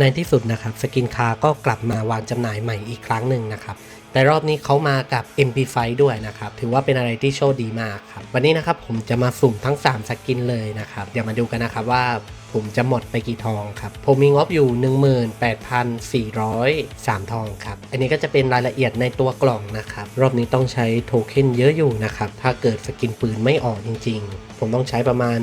ในที่สุดนะครับสกินคาก็กลับมาวางจำหน่ายใหม่อีกครั้งหนึ่งนะครับแต่รอบนี้เขามากับ MP5 ด้วยนะครับถือว่าเป็นอะไรที่โชคดีมากครับวันนี้นะครับผมจะมาสุ่มทั้ง 3 สกินเลยนะครับเดี๋ยวมาดูกันนะครับว่าผมจะหมดไปกี่ทองครับผมมีงบอยู่ 18,403 ทองครับ อันนี้ก็จะเป็นรายละเอียดในตัวกล่องนะครับ รอบนี้ต้องใช้โทเค็นเยอะอยู่นะครับ ถ้าเกิดสกินปืนไม่ออกจริงๆ ผมต้องใช้ประมาณ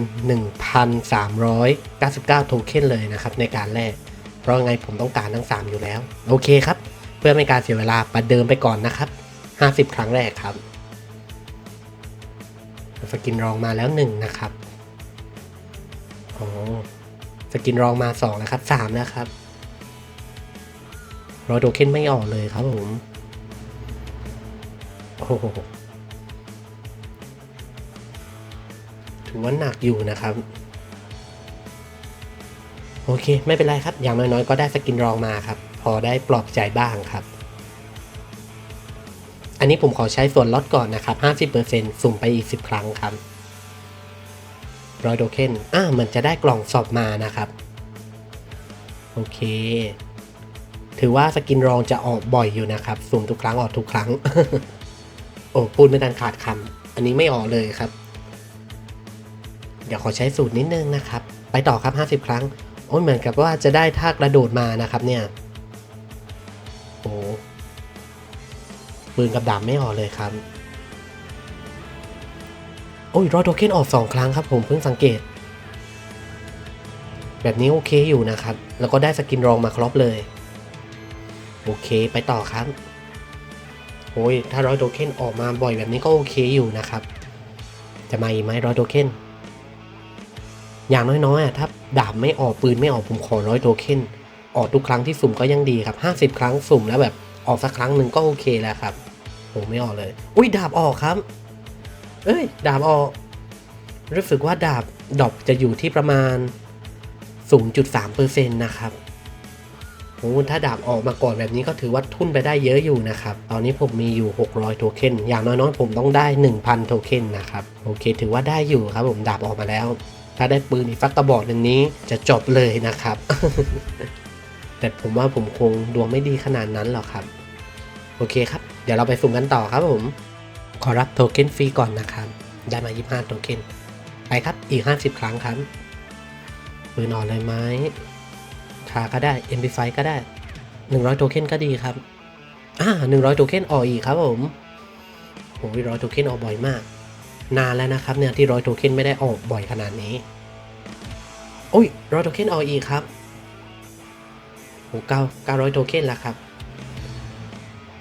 1,399 โทเค็นเลยนะครับในการแลก เพราะไงผมต้องการทั้ง 3 อยู่แล้ว โอเคครับ เพื่อไม่การเสียเวลาประเดิมไปก่อนนะครับ 50 ครั้งแรกครับสกินรองมาแล้ว 1 นะครับโอ้สกินรองมา 2 แล้วครับ3แล้วครับรอโดเคนไม่ออกเลยครับผมโอ้โหถือว่าหนักอยู่นะครับ โอเค ไม่เป็นไรครับ อย่างน้อยๆ ก็ได้สกินรองมาครับ พอได้ปลอบใจบ้างครับ อันนี้ผมขอใช้ส่วนลดก่อนนะครับ 50%สุ่มไปอีก 10 ครั้งครับรอยโดเคนอ่ามันจะได้กล่องสอบมานะครับ โอเค ถือว่าสกินรองจะออกบ่อยอยู่นะครับ สุ่มทุกครั้งออกทุกครั้ง โอ้พูดไม่ทันขาดคำอันนี้ไม่ออกเลยครับ เดี๋ยวขอใช้สูตรนิดนึงนะครับ ไปต่อครับ 50 ครั้ง โอ้ยเหมือนกับว่าจะได้ท่ากระโดดมานะครับเนี่ยโอ้ปืนกับดาบไม่ออกเลยครับ โอ้ยรอโทเค็นออกสองครั้งครับผมเพิ่งสังเกต แบบนี้โอเคอยู่นะครับ แล้วก็ได้สกินรองมาครบเลย โอเคไปต่อครับโอ้ยถ้ารอยโทเค็นออกมาบ่อยแบบนี้ก็โอเคอยู่นะครับ จะมาอีกไหมรอยโทเค็น อย่างน้อยๆถ้าดาบไม่ออกปืนไม่ออกผมขอร้อยโทเค็นออกทุกครั้งที่สุ่มก็ยังดีครับ 50 ครั้งสุ่มแล้วแบบออกสักครั้งหนึ่งก็โอเคแล้วครับโหไม่ออกเลย อุ้ยดาบออกครับ เอ้ย ดาบออก รู้สึกว่าดาบดอปจะอยู่ที่ประมาณ 0.3%นะครับโอ้ถ้าดาบออกมาก่อนแบบนี้ก็ถือว่าทุนไปได้เยอะอยู่นะครับ ตอนนี้ผมมีอยู่ 600 โทเค็น อย่างน้อยๆผมต้องได้ 1,000 โทเค็นนะครับ โอเค ถือว่าได้อยู่ครับผมดาบออกมาแล้ว ถ้าได้ปืนอีกสักกระบอกหนึ่งนี้จะจบเลยนะครับ แต่ผมว่าผมคงดวงไม่ดีขนาดนั้นหรอกครับ โอเคครับ เดี๋ยวเราไปสุ่มกันต่อครับผม ขอรับโทเค็นฟรีก่อนนะครับ ได้มา 25 โทเค็น ไปครับ อีก 50 ครั้งครับ ปืนอ่อกเลยไหมคาก็ได้ MP5 ก็ได้ 100 โทเค็นก็ดีครับ อ่า100 โทเค็นออกอีกครับผมโอ้ยร้อยโทเค็นออกบ่อยมาก นานแล้วนะครับเนี่ยที่ร้อยโทเค็นไม่ได้ออกบ่อยขนาดนี้โอ้ยร้อยโทเค็นออกอีกครับโอ้เก้าเก้าร้อยโทเค็นแล้วครับ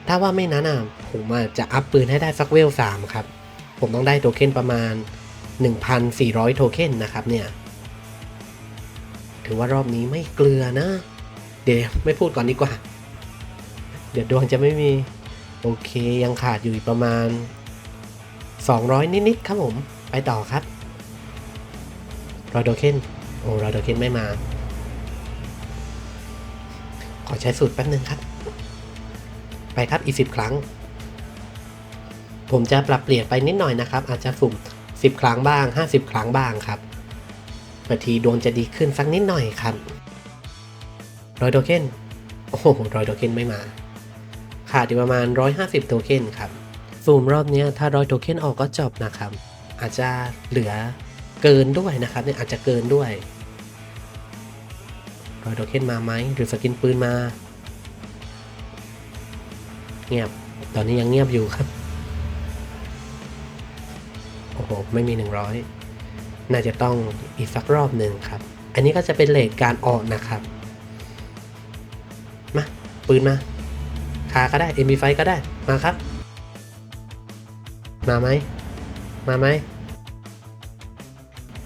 ถ้าว่าไม่นั้นอะผมอาจจะอัพปืนให้ได้สักเวลสามครับ ผมต้องได้โทเค็นประมาณ 1,400 โทเค็นนะครับเนี่ย ถือว่ารอบนี้ไม่เกลือนะ เดี๋ยวไม่พูดก่อนดีกว่า เดี๋ยวดวงจะไม่มี โอเคยังขาดอยู่ประมาณ 200 นิดๆครับผม ไปต่อครับรอโดเคนโอ้รอโดเคนไม่มา ขอใช้สูตรแป๊บนึงครับ ไปครับอีก 10 ครั้ง ผมจะปรับเปลี่ยนไปนิดหน่อยนะครับ อาจจะสุ่ม 10 ครั้งบ้าง 50 ครั้งบ้างครับบางทีดวงจะดีขึ้นสักนิดหน่อยครับรอยโดเคนโอ้โหรอยโดเคนไม่มา ขาดอยู่ประมาณ 150 โทเค็นครับ ซูมรอบนี้ถ้าร้อยโทเค็นออกก็จบนะครับ อาจจะเหลือเกินด้วยนะครับเนี่ยอาจจะเกินด้วยร้อยโทเค็นมาไหมหรือสกินปืนมา เงียบตอนนี้ยังเงียบอยู่ครับ โอ้โห ไม่มี 100 น่าจะต้องอีกสักรอบหนึ่งครับ อันนี้ก็จะเป็นเลทการออกนะครับมาปืนมาคาก็ได้ MP5 ก็ได้ มาครับ มาไหม มาไหม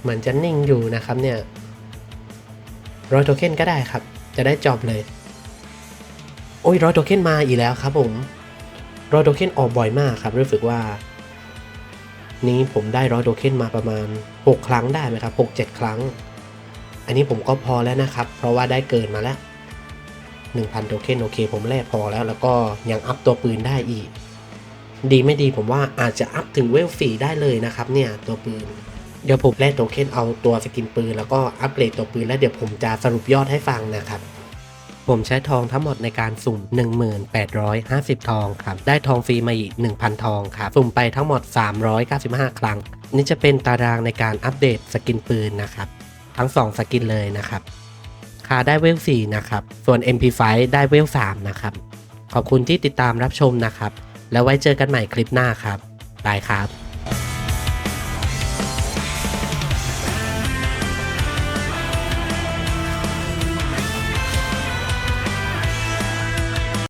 เหมือนจะนิ่งอยู่นะครับเนี่ยร้อยโทเค็นก็ได้ครับ จะได้จอบเลย โอ้ยร้อยโทเค็นมาอีกแล้วครับผมร้อยโทเค็นออกบ่อยมากครับ รู้สึกว่า นี้ผมได้ร้อยโทเค็นมาประมาณ 6 ครั้งได้ไหมครับ6-7 ครั้ง อันนี้ผมก็พอแล้วนะครับ เพราะว่าได้เกินมาแล้ว 1,000โทเค็นโอเค ผมแลกพอแล้ว แล้วก็ยังอัพตัวปืนได้อีก ดีไม่ดีผมว่าอาจจะอัพถึงเวลสี่ได้เลยนะครับเนี่ยตัวปืน เดี๋ยวผมแลกโทเค็นเอาตัวสกินปืน แล้วก็อัปเกรดตัวปืนแล้วเดี๋ยวผมจะสรุปยอดให้ฟังนะครับผมใช้ทองทั้งหมดในการสุ่ม 1850 ทองครับ ได้ทองฟรีมาอีก 1,000 ทองครับ สุ่มไปทั้งหมด 395 ครั้ง นี่จะเป็นตารางในการอัปเดตสกินปืนนะครับ ทั้ง 2 สกินเลยนะครับ คาได้เวล4นะครับ ส่วน MP5 ได้เวล3นะครับ ขอบคุณที่ติดตามรับชมนะครับ แล้วไว้เจอกันใหม่คลิปหน้าครับ บายครับ